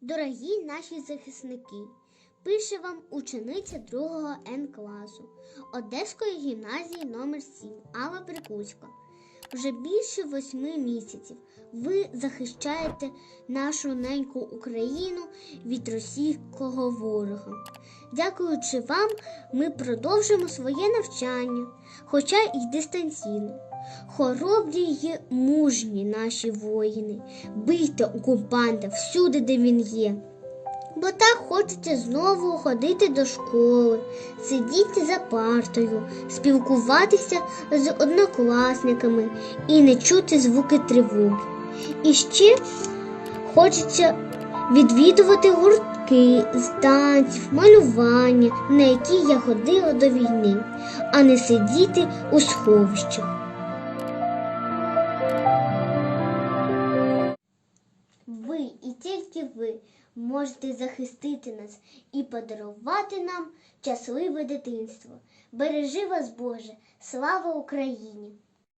Дорогі наші захисники, пише вам учениця 2 Н класу Одеської гімназії номер 7 Алла Прикуцька. Вже більше восьми місяців ви захищаєте нашу неньку Україну від російського ворога. Дякуючи вам, ми продовжимо своє навчання, хоча й дистанційно. Хоробрі й мужні наші воїни, бийте окупанта всюди, де він є. Бо так хочеться знову ходити до школи, сидіти за партою, спілкуватися з однокласниками і не чути звуки тривоги. І ще хочеться відвідувати гуртки з танців, малювання, на які я ходила до війни, а не сидіти у сховищах. Ви і тільки ви можете захистити нас і подарувати нам щасливе дитинство. Бережи вас, Боже! Слава Україні!